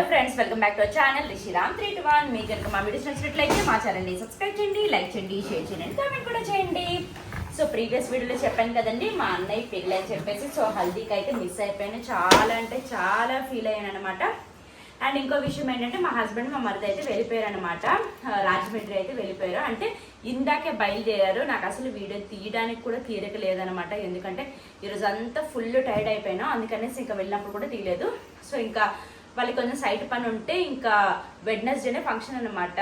Hello friends welcome back to channel Rishiram three two one మీకు కనుక మా videos నచ్చినట్లయితే మా ఛానల్ని సబ్స్క్రైబ్ చేయండి లైక్ చేయండి షేర్ చేయండి కామెంట్ కూడా చేయండి. సో ప్రీవియస్ వీడియోలో చెప్పాను కదండి మా అన్నయ్య పెళ్ళి అని చెప్పేసి సో హల్దీకి అయితే మిస్ అయిపోయాను. చాలా అంటే చాలా ఫీల్ అయ్యాను అనమాట అండ్ ఇంకో విషయం ఏంటంటే మా హస్బెండ్ మా మరిది అయితే వెళ్ళిపోయారు అనమాట రాజమండ్రి అయితే వెళ్ళిపోయారు. అంటే ఇందాకే బయలుదేరారు. నాకు అసలు వీడియో తీయడానికి కూడా తీరిక లేదనమాట ఎందుకంటే ఈరోజు అంతా ఫుల్ టైర్డ్ అయిపోయాను. అందుకనేసి ఇంకా వెళ్ళినప్పుడు కూడా తీయలేదు. సో ఇంకా వాళ్ళకి కొంచెం సైట్ పని ఉంటే ఇంకా వెడ్నెస్డేనే ఫంక్షన్ అనమాట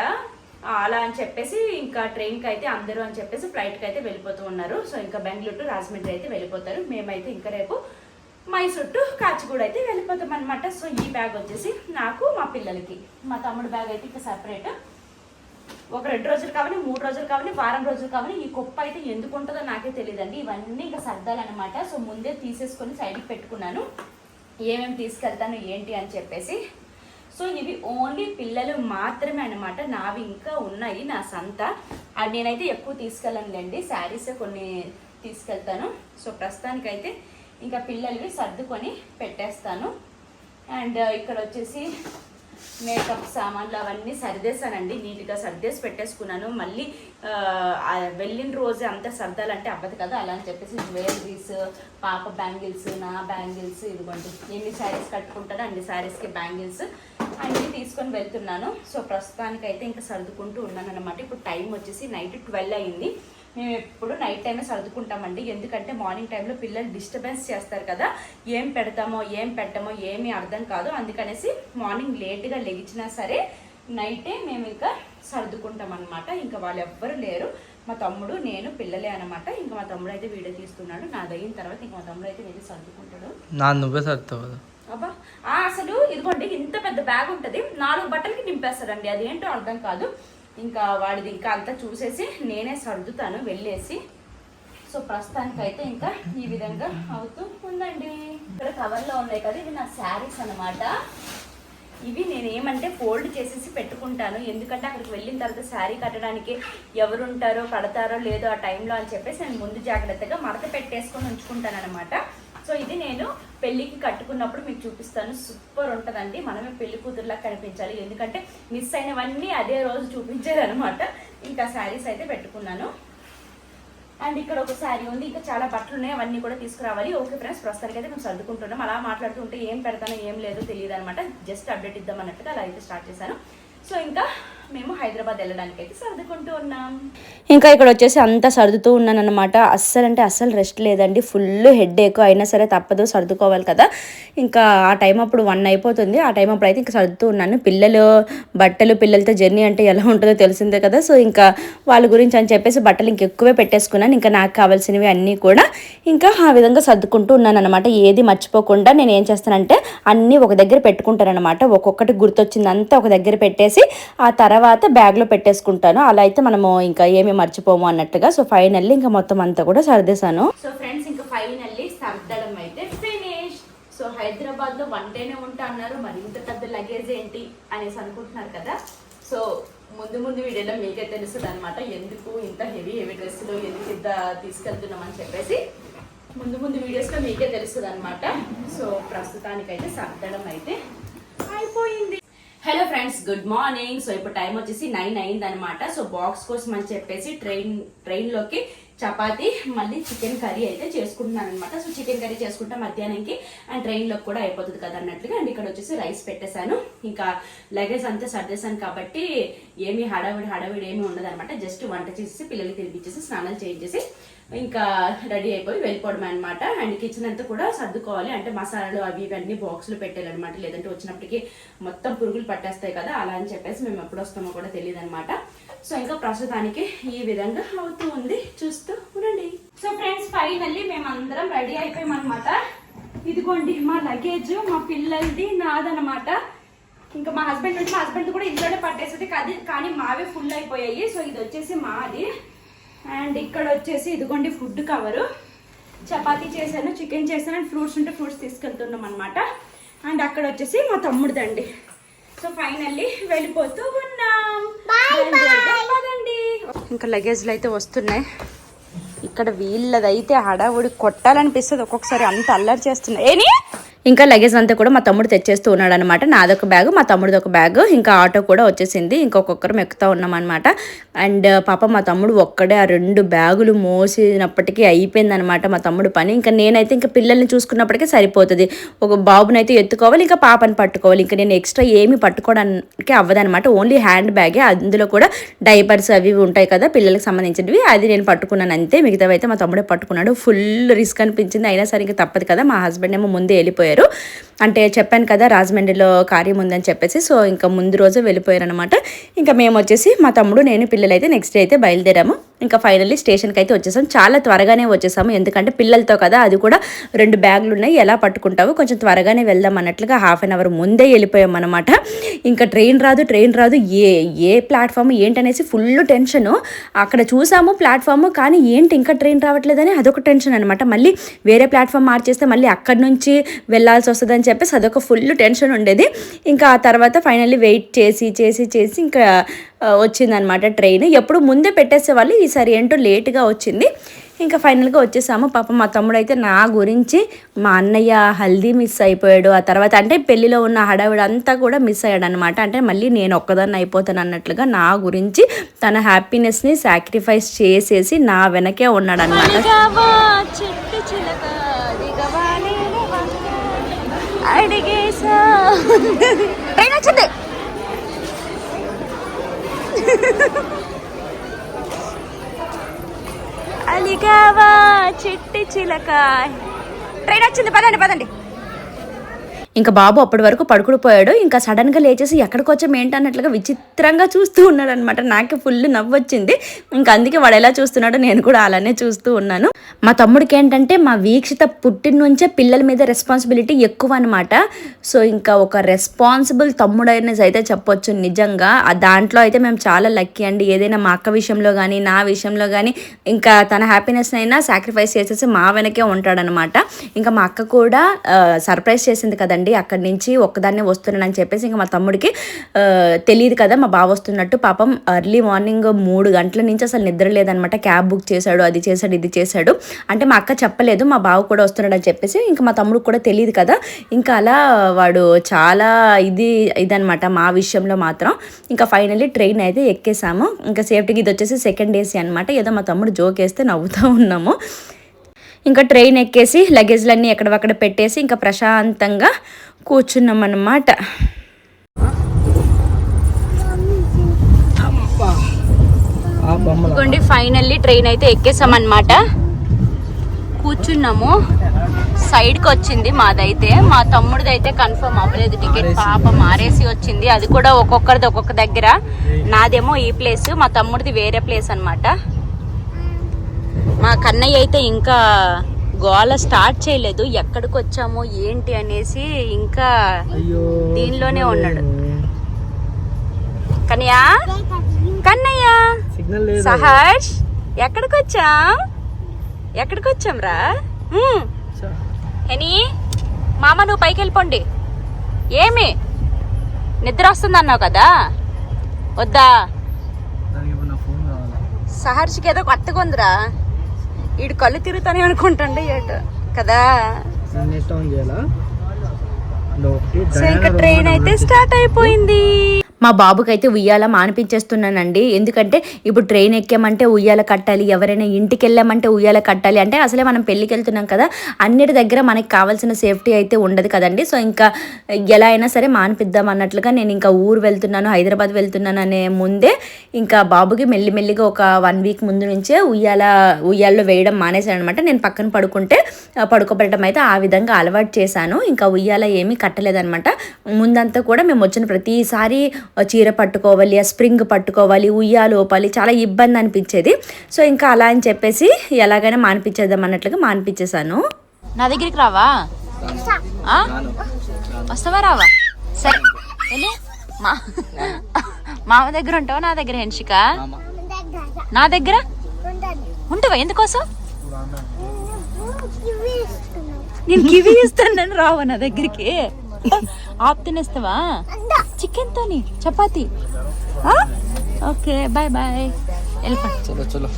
అలా అని చెప్పేసి ఇంకా ట్రైన్కి అయితే అందరూ అని చెప్పేసి ఫ్లైట్కి అయితే వెళ్ళిపోతూ ఉన్నారు. సో ఇంకా బెంగళూరు టు రాజమండ్రి అయితే వెళ్ళిపోతారు. మేమైతే ఇంకా రేపు మైసూర్ టు కాచిగూడ అయితే వెళ్ళిపోతాం అనమాట సో ఈ బ్యాగ్ వచ్చేసి నాకు మా పిల్లలకి. మా తమ్ముడు బ్యాగ్ అయితే ఇంకా సపరేట్. ఒక రెండు రోజులు కావాలి మూడు రోజులు కావాలి వారం రోజులు కావాలి. ఈ కుప్ప అయితే ఎందుకు ఉంటుందో నాకే తెలియదండి. ఇవన్నీ ఇంకా సర్దాలన్నమాట. సో ముందే తీసేసుకొని సైడ్కి పెట్టుకున్నాను. ఏమేమి తీసుకెళ్తాను ఏంటి అని చెప్పేసి. సో ఇవి ఓన్లీ పిల్లలు మాత్రమే అనమాట నావి ఇంకా ఉన్నాయి నా సంత. అది నేనైతే ఎక్కువ తీసుకెళ్ళనులేండి. శారీస్ కొన్ని తీసుకెళ్తాను. సో ప్రస్తుతానికైతే ఇంకా పిల్లలవి సర్దుకొని పెట్టేస్తాను. అండ్ ఇక్కడ వచ్చేసి మేకప్ సామాన్లు అవన్నీ సర్దేశానండి నీట్గా సర్దేసి పెట్టేసుకున్నాను. మళ్ళీ వెళ్ళిన రోజే అంతా సర్దాలంటే అవ్వదు కదా అలా అని చెప్పేసి జ్యువెలరీస్ పాప బ్యాంగిల్స్ నా బ్యాంగిల్స్ ఇదిగోండి ఎన్ని శారీస్ కట్టుకుంటానో అన్ని శారీస్కి బ్యాంగిల్స్ అన్నీ తీసుకొని వెళ్తున్నాను. సో ప్రస్తుతానికైతే ఇంకా సర్దుకుంటూ ఉన్నాను అనమాట ఇప్పుడు టైం వచ్చేసి నైట్ ట్వెల్వ్ అయింది. మేము ఎప్పుడు నైట్ టైమే సర్దుకుంటామండి. ఎందుకంటే మార్నింగ్ టైంలో పిల్లలు డిస్టర్బెన్స్ చేస్తారు కదా. ఏం పెడతామో ఏం పెట్టమో ఏమీ అర్థం కాదు. అందుకనేసి మార్నింగ్ లేట్గా లెగిచినా సరే నైటే మేము ఇంకా సర్దుకుంటాం అనమాట ఇంకా వాళ్ళు ఎవ్వరు లేరు. మా తమ్ముడు నేను పిల్లలే అనమాట ఇంకా మా తమ్ముడు అయితే వీడియో తీస్తున్నాడు. నాది అయిన తర్వాత ఇంకా మా తమ్ముడు అయితే వెళ్ళి సర్దుకుంటాడు. నా నువ్వే సర్దుతావు. అబ్బా! అసలు ఇదిగోండి ఇంత పెద్ద బ్యాగ్ ఉంటుంది నాలుగు బట్టలకి నింపేస్తారండి అదేంటో అర్థం కాదు. ఇంకా వాడిది ఇంకా అంతా చూసేసి నేనే సర్దుతాను వెళ్ళేసి. సో ప్రస్తుతానికి అయితే ఇంకా ఈ విధంగా అవుతూ ఉందండి. ఇక్కడ కవర్లో ఉన్నాయి కదా ఇవి నా శారీస్ అన్నమాట. ఇవి నేను ఏమంటే ఫోల్డ్ చేసేసి పెట్టుకుంటాను. ఎందుకంటే అక్కడికి వెళ్ళిన తర్వాత శారీ కట్టడానికి ఎవరుంటారో కడతారో లేదో ఆ టైంలో అని చెప్పేసి నేను ముందు జాగ్రత్తగా మడత పెట్టేసుకొని ఉంచుకుంటాను అనమాట సో ఇది నేను పెళ్ళికి కట్టుకున్నప్పుడు మీకు చూపిస్తాను. సూపర్ ఉంటుందండి. మనమే పెళ్ళి కూతురులా కనిపించాలి. ఎందుకంటే మిస్ అయినవన్నీ అదే రోజు చూపించేదనమాట ఇంకా శారీస్ అయితే పెట్టుకున్నాను. అండ్ ఇక్కడ ఒక శారీ ఉంది. ఇంకా చాలా బట్టలు ఉన్నాయి. అవన్నీ కూడా తీసుకురావాలి. ఓకే ఫ్రెండ్స్ ప్రస్తుతానికి అయితే మేము సర్దుకుంటున్నాం. అలా మాట్లాడుతుంటే ఏం పెడతానో ఏం లేదో తెలియదు అనమాట జస్ట్ అప్డేట్ ఇద్దాం అన్నట్టుగా అలా అయితే స్టార్ట్ చేశాను. సో ఇంకా మేము హైదరాబాద్ వెళ్ళడానికి అయితే సర్దుకుంటూ ఉన్నాం. ఇంకా ఇక్కడ వచ్చేసి అంతా సర్దుతూ ఉన్నాను అనమాట అస్సలు అంటే అస్సలు రెస్ట్ లేదండి. ఫుల్ హెడ్ ఎక్కువ అయినా సరే తప్పదు సర్దుకోవాలి కదా. ఇంకా ఆ టైం అప్పుడు వన్ అయిపోతుంది. ఆ టైం అప్పుడు అయితే ఇంకా సర్దుతూ ఉన్నాను. పిల్లలు బట్టలు పిల్లలతో జర్నీ అంటే ఎలా ఉంటుందో తెలిసిందే కదా. సో ఇంకా వాళ్ళ గురించి అని చెప్పేసి బట్టలు ఇంక ఎక్కువే పెట్టేసుకున్నాను. ఇంకా నాకు కావాల్సినవి అన్నీ కూడా ఇంకా ఆ విధంగా సర్దుకుంటూ ఉన్నాను అనమాట ఏది మర్చిపోకుండా నేను ఏం చేస్తానంటే అన్నీ ఒక దగ్గర పెట్టుకుంటాను అనమాట ఒక్కొక్కటి గుర్తొచ్చిందంతా ఒక దగ్గర పెట్టేసి ఆ తర్వాత తర్వాత బ్యాగ్లో పెట్టేసుకుంటాను. అలా అయితే మనము ఇంకా ఏమి మర్చిపోము అన్నట్టుగా. సో ఫైనల్లీ ఇంకా మొత్తం అంతా కూడా సర్దేశాను. సో ఫ్రెండ్స్ ఇంకా ఫైనల్లీ సర్దడం అయితే ఫినిష్ సో హైదరాబాద్లో వన్ డేనే ఉంటా అన్నారు. మరి ఇంత పెద్ద లగేజ్ ఏంటి అనేసి అనుకుంటున్నారు కదా. సో ముందు ముందు వీడియోలో మీకే తెలుస్తుంది అనమాట ఎందుకు ఇంత హెవీ హెవీ డ్రెస్సులు ఎందుకు ఇంత తీసుకెళ్తున్నాం అని చెప్పేసి ముందు ముందు వీడియోస్లో మీకే తెలుస్తుంది అనమాట సో ప్రస్తుతానికైతే సర్దడం అయితే hello friends good morning so ఇప్పుడు టైం వచ్చేసి నైన్ అయింది అనమాట సో బాక్స్ కోసం అని చెప్పేసి ట్రైన్ ట్రైన్లోకి చపాతి మళ్ళీ చికెన్ కర్రీ అయితే చేసుకుంటున్నాను అనమాట సో చికెన్ కర్రీ చేసుకుంటా మధ్యాహ్నంకి అండ్ ట్రైన్లోకి కూడా అయిపోతుంది కదా అన్నట్లుగా. అండ్ ఇక్కడ వచ్చేసి రైస్ పెట్టేశాను. ఇంకా లగేజ్ అంతా సర్దేశాను కాబట్టి ఏమి హడావిడి హడావిడి ఏమి ఉండదు అనమాట జస్ట్ వంట చేసి పిల్లలకి తినిపించేసి స్నానాలు చేయించేసి ఇంకా రెడీ అయిపోయి వెళ్ళిపోవడం అనమాట అండ్ కిచెన్ అంతా కూడా సర్దుకోవాలి. అంటే మసాలాలు అవి ఇవన్నీ బాక్స్లో పెట్టాలన్నమాట లేదంటే వచ్చినప్పటికీ మొత్తం పురుగులు పట్టేస్తాయి కదా అలా అని చెప్పేసి మేము ఎప్పుడు వస్తామో కూడా తెలియదు అనమాట సో ఇంకా ప్రస్తుతానికి ఈ విధంగా అవుతూ ఉంది. చూస్తూ ఉండండి. సో ఫ్రెండ్స్ ఫైనల్లీ మేము అందరం రెడీ అయిపోయాం ఇదిగోండి మా లగేజ్ మా పిల్లలది నాదనమాట ఇంకా మా హస్బెండ్ నుంచి మా హస్బెండ్ కూడా ఇంట్లోనే పట్టేసేది కానీ మావే ఫుల్ అయిపోయాయి. సో ఇది వచ్చేసి మాది. అండ్ ఇక్కడ వచ్చేసి ఇదిగోండి ఫుడ్ కవరు. చపాతీ చేశాను చికెన్ చేశాను అండ్ ఫ్రూట్స్ ఉంటే ఫ్రూట్స్ తీసుకెళ్తున్నాం అనమాట అండ్ అక్కడ వచ్చేసి మా తమ్ముడిదండి. సో ఫైనల్లీ వెళ్ళిపోతూ ఉన్నాం. ఇంకా లగేజ్లు అయితే వస్తున్నాయి. ఇక్కడ వీళ్ళదైతే హడావుడి కొట్టాలనిపిస్తుంది. ఒక్కొక్కసారి అంత అల్లరి చేస్తున్నాయి. ఏని? ఇంకా లగేజ్ అంతా కూడా మా తమ్ముడు తెచ్చేస్తూ ఉన్నాడు అనమాట నాదొక బ్యాగ్ మా తమ్ముడిది ఒక బ్యాగ్ ఇంకా ఆటో కూడా వచ్చేసింది. ఇంకొకొక్కరం ఎక్కుతా ఉన్నామన్నమాట. అండ్ పాప మా తమ్ముడు ఒక్కడే ఆ రెండు బ్యాగులు మోసినప్పటికీ అయిపోయిందనమాట మా తమ్ముడు పని. ఇంకా నేనైతే ఇంకా పిల్లల్ని చూసుకున్నప్పటికీ సరిపోతుంది. ఒక బాబునైతే ఎత్తుకోవాలి ఇంకా పాపని పట్టుకోవాలి. ఇంకా నేను ఎక్స్ట్రా ఏమి పట్టుకోవడానికి అవ్వదనమాట ఓన్లీ హ్యాండ్ బ్యాగే అందులో కూడా డైపర్స్ అవి ఉంటాయి కదా పిల్లలకు సంబంధించినవి. అది నేను పట్టుకున్నాను అంతే. మిగతావైతే మా తమ్ముడే పట్టుకున్నాడు. ఫుల్ రిస్క్ అనిపించింది. అయినా సరే ఇంకా తప్పదు కదా. మా హస్బెండ్ ఏమో ముందే వెళ్ళిపోయారు. అంటే చెప్పాను కదా రాజమండ్రిలో కార్యం ఉందని చెప్పేసి సో ఇంకా ముందు రోజు వెళ్ళిపోయారు అనమాట ఇంకా మేము వచ్చేసి మా తమ్ముడు నేను పిల్లలైతే నెక్స్ట్ డే అయితే బయలుదేరాము. ఇంకా ఫైనల్లీ స్టేషన్కి అయితే వచ్చేసాం. చాలా త్వరగానే వచ్చేసాము. ఎందుకంటే పిల్లలతో కదా అది కూడా రెండు బ్యాగులు ఉన్నాయి ఎలా పట్టుకుంటావు కొంచెం త్వరగానే వెళ్దాం అన్నట్లుగా హాఫ్ అన్ అవర్ ముందే వెళ్ళిపోయాం అనమాట ఇంకా ట్రైన్ రాదు ట్రైన్ రాదు. ఏ ఏ ప్లాట్ఫామ్ ఏంటనేసి ఫుల్ టెన్షన్. అక్కడ చూసాము ప్లాట్ఫామ్ కానీ ఏంటి ఇంకా ట్రైన్ రావట్లేదని అదొక టెన్షన్ అనమాట మళ్ళీ వేరే ప్లాట్ఫామ్ మార్చేస్తే మళ్ళీ అక్కడి నుంచి వెళ్ళాల్సి వస్తుందని చెప్పేసి అదొక ఫుల్ టెన్షన్ ఉండేది. ఇంకా ఆ తర్వాత ఫైనల్లీ వెయిట్ చేసి చేసి చేసి ఇంకా వచ్చిందనమాట ట్రైన్. ఎప్పుడు ముందే పెట్టేసేవాళ్ళు ఈసారి ఏంటో లేట్గా వచ్చింది. ఇంకా ఫైనల్గా వచ్చేసాము. పాప మా తమ్ముడు అయితే నా గురించి మా అన్నయ్య హల్దీ మిస్ అయిపోయాడు. ఆ తర్వాత అంటే పెళ్ళిలో ఉన్న హడావిడి అంతా కూడా మిస్ అయ్యాడు అనమాట అంటే మళ్ళీ నేను ఒక్కదాన్ని అయిపోతాను అన్నట్లుగా నా గురించి తన హ్యాపీనెస్ని సాక్రిఫైస్ చేసేసి నా వెనకే ఉన్నాడు అనమాట వచ్చింది అలిగావా? చిట్టి చిలక. ట్రైన్ వచ్చింది. పదండి పదండి. ఇంకా బాబు అప్పటి వరకు పడుకుడుపోయాడు ఇంకా సడన్గా లేచేసి ఎక్కడికి వచ్చాం ఏంటన్నట్లుగా విచిత్రంగా చూస్తూ ఉన్నాడు అనమాట నాకే ఫుల్ నవ్వు వచ్చింది ఇంకా అందుకే వాడు ఎలా చూస్తున్నాడో నేను కూడా అలానే చూస్తూ ఉన్నాను. మా తమ్ముడికి ఏంటంటే మా వీక్షిత పుట్టిన నుంచే పిల్లల మీద రెస్పాన్సిబిలిటీ ఎక్కువ అనమాట సో ఇంకా ఒక రెస్పాన్సిబుల్ తమ్ముడు అనేసి అయితే చెప్పొచ్చు నిజంగా. ఆ దాంట్లో అయితే మేము చాలా లక్కీ అండి. ఏదైనా మా అక్క విషయంలో కానీ నా విషయంలో కానీ ఇంకా తన హ్యాపీనెస్ అయినా సాక్రిఫైస్ చేసేసి మా వెనకే ఉంటాడనమాట ఇంకా మా అక్క కూడా సర్ప్రైజ్ చేసింది కదండి. అక్కడి నుంచి ఒక్కదాన్నే వస్తున్నానని చెప్పేసి ఇంకా మా తమ్ముడికి తెలియదు కదా మా బావ వస్తున్నట్టు పాపం ఎర్లీ మార్నింగ్ మూడు గంటల నుంచి అసలు నిద్ర లేదనమాట. క్యాబ్ బుక్ చేశాడు అది చేశాడు ఇది చేశాడు. అంటే మా అక్క చెప్పలేదు మా బావ కూడా వస్తున్నాడని చెప్పేసి ఇంకా మా తమ్ముడికి కూడా తెలియదు కదా. ఇంకా అలా వాడు చాలా ఇది ఇదనమాట మా విషయంలో మాత్రం. ఇంకా ఫైనల్లీ ట్రైన్ అయితే ఎక్కేసాము. ఇంకా సేఫ్టీకి ఇది వచ్చేసి సెకండ్ ఏసీ అనమాట. ఏదో మా తమ్ముడు జోక్ వేస్తే నవ్వుతూ ఉన్నాము. ఇంకా ట్రైన్ ఎక్కేసి లగేజ్లన్నీ ఎక్కడవక్కడ పెట్టేసి ఇంకా ప్రశాంతంగా కూర్చున్నాం అన్నమాట ఇదిగోండి ఫైనల్లీ ట్రైన్ అయితే ఎక్కేసామన్నమాట. కూర్చున్నాము. సైడ్కి వచ్చింది మాదైతే. మా తమ్ముడిది అయితే కన్ఫర్మ్ అవ్వలేదు టికెట్. పాప మారేసి వచ్చింది. అది కూడా ఒక్కొక్కరిది ఒక్కొక్క దగ్గర. నాదేమో ఈ ప్లేస్ మా తమ్ముడిది వేరే ప్లేస్ అన్నమాట మా కన్నయ్య అయితే ఇంకా గోల స్టార్ట్ చేయలేదు. ఎక్కడికి వచ్చాము ఏంటి అనేసి ఇంకా దీనిలోనే ఉన్నాడు. కన్నయ్య? కన్నయ్య? సహర్ష్? ఎక్కడికి వచ్చాం ఎక్కడికి వచ్చాం రా మామ నువ్వు పైకి వెళ్ళిపోండి ఏమి నిద్ర వస్తుంది అన్నావు కదా వద్దా సహర్షికి ఏదో కొత్తగా ఉందిరా. ఈడు కళ్ళు తిరుగుతానే అనుకుంటాండి ఏటు. కదా? సో ఇంకా ట్రైన్ అయితే స్టార్ట్ అయిపోయింది. మా బాబుకైతే ఉయ్యాల మానిపించేస్తున్నానండి. ఎందుకంటే ఇప్పుడు ట్రైన్ ఎక్కామంటే ఉయ్యాల కట్టాలి ఎవరైనా ఇంటికి వెళ్ళామంటే ఉయ్యాల కట్టాలి. అంటే అసలే మనం పెళ్ళికి వెళ్తున్నాం కదా అన్నిటి దగ్గర మనకి కావాల్సిన సేఫ్టీ అయితే ఉండదు కదండి. సో ఇంకా ఎలా అయినా సరే మానిపిద్దాం అన్నట్లుగా నేను ఇంకా ఊరు వెళ్తున్నాను హైదరాబాద్ వెళ్తున్నాను అనే ముందే ఇంకా బాబుకి మెల్లిమెల్లిగా ఒక వన్ వీక్ ముందు నుంచే ఉయ్యాల ఉయ్యాల్లో వేయడం మానేశాను అనమాట నేను పక్కన పడుకుంటే పడుకోబెట్టడం అయితే ఆ విధంగా అలవాటు చేశాను. ఇంకా ఉయ్యాల ఏమీ కట్టలేదనమాట ముందంతా కూడా మేము వచ్చిన ప్రతిసారి చీర పట్టుకోవాలి ఆ స్ప్రింగ్ పట్టుకోవాలి ఉయ్యాలు ఓపాలి చాలా ఇబ్బంది అనిపించేది. సో ఇంకా అలా అని చెప్పేసి ఎలాగైనా మానిపించేద్దాం అన్నట్లుగా మానిపించేశాను. నా దగ్గరికి రావా? ఆ? వస్తావా రావా? సరే. మా మామ దగ్గర ఉంటావా? నా దగ్గర హెన్షిక? నా దగ్గర? ఉంటావా? ఎందుకోసం? నేను కివి ఇస్తాను రావా నా దగ్గరికి? ఆప్ తినేస్తావా? చికెన్ తోని చపాతి. Okay bye bye. వెళ్ళిపో చలో చలో.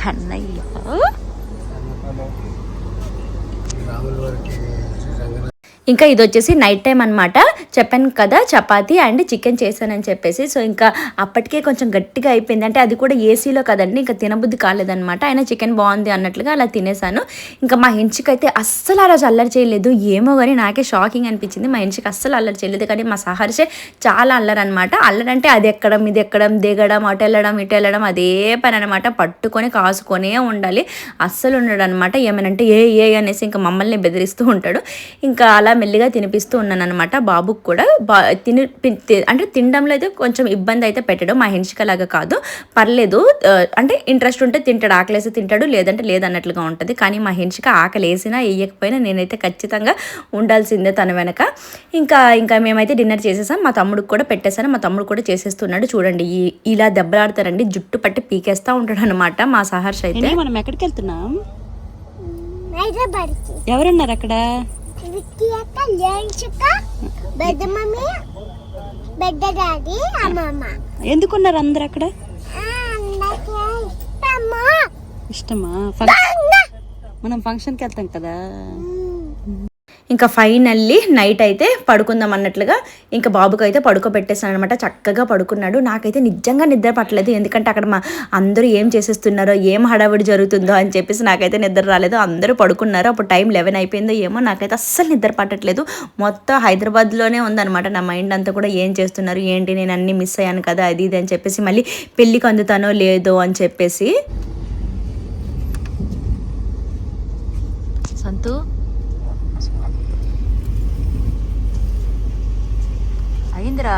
కన్నయ్య. రాముల వారికి శ్రీరంగ ఇంకా ఇది వచ్చేసి నైట్ టైం అనమాట చెప్పాను కదా చపాతి అండ్ చికెన్ చేశానని చెప్పేసి. సో ఇంకా అప్పటికే కొంచెం గట్టిగా అయిపోయింది. అంటే అది కూడా ఏసీలో కదండి ఇంకా తినబుద్ధి కాలేదనమాట అయినా చికెన్ బాగుంది అన్నట్లుగా అలా తినేసాను. ఇంకా మా ఇంటికైతే అస్సలు ఆ రోజు అల్లరి చేయలేదు. ఏమో కానీ నాకే షాకింగ్ అనిపించింది. మా ఇంటికి అస్సలు అల్లరి చేయలేదు. కానీ మా సహర్షే చాలా అల్లరి అనమాట అల్లరి అంటే అది ఎక్కడం ఇది ఎక్కడం దిగడం అటు వెళ్ళడం ఇటు వెళ్ళడం అదే పని అనమాట పట్టుకొని కాసుకొనే ఉండాలి. అస్సలు ఉండడు అనమాట ఏమనంటే ఏ ఏ అనేసి ఇంకా మమ్మల్ని బెదిరిస్తూ ఉంటాడు. ఇంకా అలా మెల్లిగా తినిపిస్తూ ఉన్నాను అనమాట బాబుకి కూడా. బా తిని అంటే తినడంలో అయితే కొంచెం ఇబ్బంది అయితే పెట్టడం మా లాగా కాదు. పర్లేదు అంటే ఇంట్రెస్ట్ ఉంటే తింటాడు ఆకలేసి తింటాడు లేదంటే లేదన్నట్లుగా ఉంటుంది. కానీ మా హెన్షిక ఆకలి వేసినా వేయకపోయినా నేనైతే ఖచ్చితంగా ఉండాల్సిందే తన వెనక. ఇంకా ఇంకా మేమైతే డిన్నర్ చేసేసాం. మా తమ్ముడికి కూడా పెట్టేశాను. మా తమ్ముడు కూడా చేసేస్తున్నాడు. చూడండి ఈ- ఇలా దెబ్బలాడతారండి. జుట్టు పట్టి పీకేస్తా ఉంటాడు అనమాట మా సహర్ష అయితే. మనం ఎక్కడికి వెళ్తున్నాం? హైదరాబాద్కి. ఎవరున్నారు అక్కడ? విక్కీ అక్క లేంచుక పెద్ద మమ్మీ పెద్ద డాడీ అమ్మమ్మ ఎందుకున్నారు అందరు అక్కడ ఇష్టమా మనం ఫంక్షన్కి వెళ్తాం కదా. ఇంకా ఫైనల్లీ నైట్ అయితే పడుకుందాం అన్నట్లుగా ఇంకా బాబుకి అయితే పడుకోబెట్టేసాను అనమాట చక్కగా పడుకున్నాడు. నాకైతే నిజంగా నిద్ర పట్టలేదు. ఎందుకంటే అక్కడ మా అందరూ ఏం చేసేస్తున్నారో ఏం హడావిడి జరుగుతుందో అని చెప్పేసి నాకైతే నిద్ర రాలేదు. అందరూ పడుకున్నారు. అప్పుడు టైం లెవెన్ అయిపోయిందో ఏమో నాకైతే అస్సలు నిద్ర పట్టట్లేదు. మొత్తం హైదరాబాద్లోనే ఉందన్నమాట నా మైండ్ అంతా కూడా. ఏం చేస్తున్నారు? ఏంటి? నేను అన్ని మిస్ అయ్యాను కదా అది ఇది అని చెప్పేసి మళ్ళీ పెళ్ళికి అందుతానో లేదో అని చెప్పేసి. సంతూ? అయిందిరా.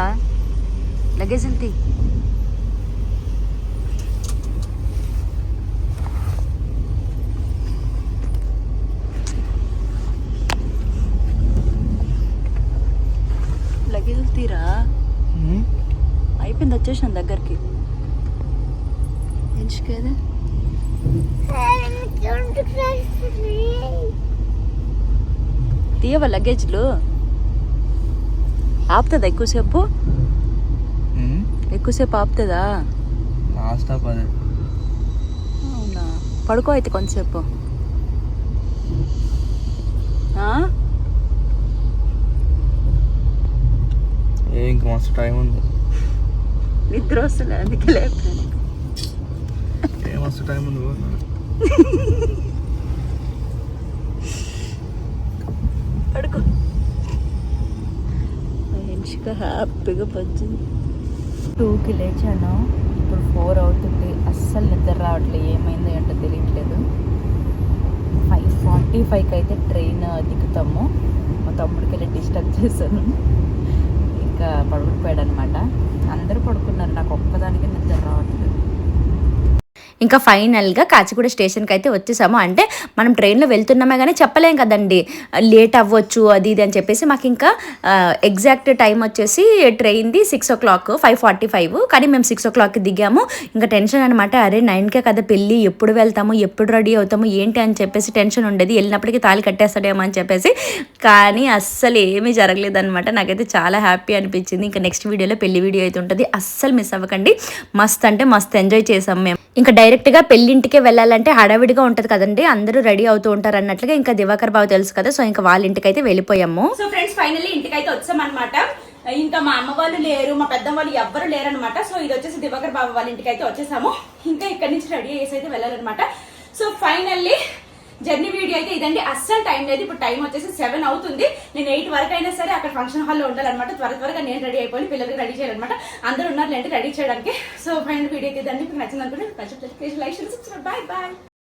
లగేజ్ వెళ్తే లగేజ్ తీరా? అయిపోయింది వచ్చేసాను దగ్గరికి. ఎంచుకేదా తీయవా లగేజ్లు? ఆపుతుందా ఎక్కువసేపు? ఎక్కువసేపు ఆపుతుందా? లాస్ట్ అదే అవునా? పడుకో అయితే కొంతసేపు. ఇంక మస్తు టైం ఉంది. నిద్ర వస్తుంది అందుకే లేపాను ఏ మస్తు టైం ఉంది. పడుకో. మంచిగా హ్యాపీగా పంచింది టూకి లేచాను. ఇప్పుడు ఫోర్ అవుతుంది. అస్సలు నిద్ర రావట్లేదు. ఏమైంది ఏంటో తెలియట్లేదు. ఫైవ్ ఫార్టీ ఫైవ్కి అయితే ట్రైన్ దిగుతాము. మా తమ్ముడికి వెళ్ళి డిస్టర్బ్ చేశాను. ఇంకా పడుకుపోయాడు అనమాట అందరూ పడుకున్నారు. నాకు ఒక్కదానికి నిద్ర రావట్లేదు. ఇంకా ఫైనల్గా కాచిగూడ స్టేషన్కి అయితే వచ్చేసాము. అంటే మనం ట్రైన్లో వెళ్తున్నామే కానీ చెప్పలేం కదండి. లేట్ అవ్వచ్చు అది ఇది అని చెప్పేసి మాకు ఇంకా ఎగ్జాక్ట్ టైం వచ్చేసి ట్రైన్ది six o'clock five forty five. కానీ మేము సిక్స్ ఓ క్లాక్కి దిగాము. ఇంకా టెన్షన్ అనమాట అరే నైన్కే కదా పెళ్ళి ఎప్పుడు వెళ్తాము ఎప్పుడు రెడీ అవుతాము ఏంటి అని చెప్పేసి టెన్షన్ ఉండేది. వెళ్ళినప్పటికీ తాళి కట్టేస్తాడేమో అని చెప్పేసి. కానీ అస్సలు ఏమీ జరగలేదనమాట నాకైతే చాలా హ్యాపీ అనిపించింది. ఇంకా నెక్స్ట్ వీడియోలో పెళ్ళి వీడియో అయితే ఉంటుంది. అస్సలు మిస్ అవ్వకండి. మస్త్ అంటే మస్త్ ఎంజాయ్ చేసాం మేము. ఇంకా డైరెక్ట్గా పెళ్ళింటికే వెళ్ళాలంటే హడావిడిగా ఉంటుంది కదండి. అందరూ రెడీ అవుతూ ఉంటారు అన్నట్లుగా ఇంకా దివాకర్ బాబు తెలుసు కదా. సో ఇంకా వాళ్ళ ఇంటికి అయితే వెళ్ళిపోయాము. సో ఫ్రెండ్స్ ఫైనల్లీ ఇంటికి అయితే వచ్చామన్నమాట. ఇంకా మా అమ్మ వాళ్ళు లేరు మా పెద్ద వాళ్ళు ఎవ్వరు లేరు అనమాట సో ఇది వచ్చేసి దివాకర్ బాబు వాళ్ళ ఇంటికి అయితే వచ్చేసాము. ఇంకా ఇక్కడి నుంచి రెడీ చేసి అయితే వెళ్ళాలన్నమాట. సో ఫైనల్లీ జర్నీ వీడియో అయితే ఇదండి. అస్సలు టైం లేదు. ఇప్పుడు టైం వచ్చేసి సెవెన్ అవుతుంది. నేను ఎయిట్ వరకు అయినా సరే అక్కడ ఫంక్షన్ హాల్లో ఉండాలన్నమాట. త్వర త్వరగా నేను రెడీ అయిపోయి పిల్లలకి రెడీ చేయాలన్నమాట. అందరూ ఉన్నారు రెడీ చేయడానికి. సో ఫైనల్ వీడియో అయితే ఇదండి. మీకు నచ్చింది అనుకుంటే లైక్ సబ్స్క్రైబ్ బాయ్ బాయ్